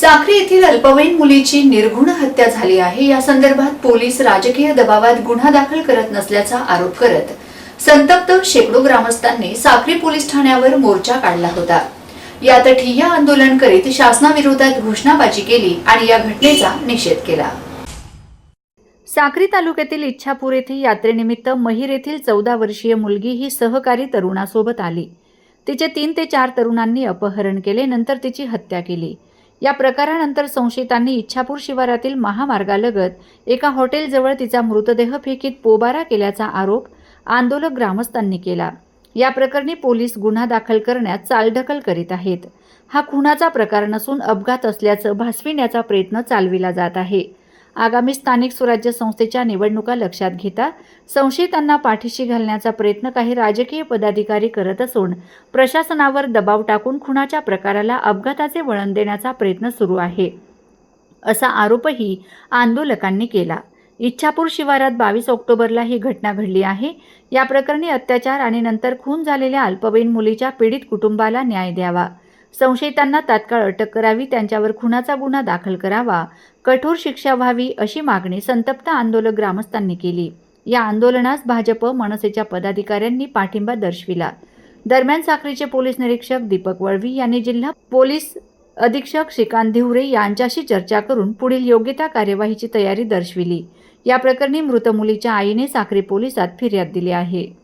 साखरी येथील अल्पवयीन मुलीची निर्घुण हत्या झाली आहे. या संदर्भात पोलीस राजकीय दबावात गुन्हा दाखल करत नसल्याचा आरोप करत संतप्त शेकडो ग्रामस्थांनी साखरी पोलीस ठाण्यावर मोर्चा काढला होता. यात ठिय्या आंदोलन करीत शासनाविरोधात घोषणाबाजी केली आणि या घटनेचा निषेध केला. साक्री तालुक्यातील इच्छापूर येथे यात्रेनिमित्त महिर येथील चौदा वर्षीय मुलगी ही सहकारी तरुणासोबत आली. तिचे तीन ते चार तरुणांनी अपहरण केले नंतर तिची हत्या केली. या प्रकारानंतर संशयितांनी इच्छापूर शिवारातील महामार्गालगत एका हॉटेलजवळ तिचा मृतदेह फेकीत पोबारा केल्याचा आरोप आंदोलक ग्रामस्थांनी केला. या प्रकरणी पोलीस गुन्हा दाखल करण्यात चालढकल करीत आहेत. हा खुनाचा प्रकार नसून अपघात असल्याचं भासविण्याचा प्रयत्न चालविला जात आहे. आगामी स्थानिक स्वराज्य संस्थेच्या निवडणुका लक्षात घेता संशयितांना पाठीशी घालण्याचा प्रयत्न काही राजकीय पदाधिकारी करत असून प्रशासनावर दबाव टाकून खुनाच्या प्रकाराला अपघाताचे वळण देण्याचा प्रयत्न सुरू आहे. असा आरोपही आंदोलकांनी केला. इच्छापूर शिवारात बावीस ऑक्टोबरला ही घटना घडली आहे. या प्रकरणी अत्याचार आणि नंतर खून झालेल्या अल्पवयीन मुलीच्या पीडित कुटुंबाला न्याय द्यावा. संशयितांना तात्काळ अटक करावी त्यांच्यावर खुनाचा गुन्हा दाखल करावा कठोर शिक्षा व्हावी अशी मागणी संतप्त आंदोलक ग्रामस्थांनी केली. या आंदोलनास भाजप मनसेच्या पदाधिकाऱ्यांनी पाठिंबा दर्शविला. दरम्यान साखरेचे पोलीस निरीक्षक दीपक वळवी यांनी जिल्हा पोलीस अधीक्षक श्रीकांत धिवरे यांच्याशी चर्चा करून पुढील योग्यता कार्यवाहीची तयारी दर्शविली. या प्रकरणी मृत मुलीच्या आईने साखरे पोलिसात फिर्याद दिली आहे.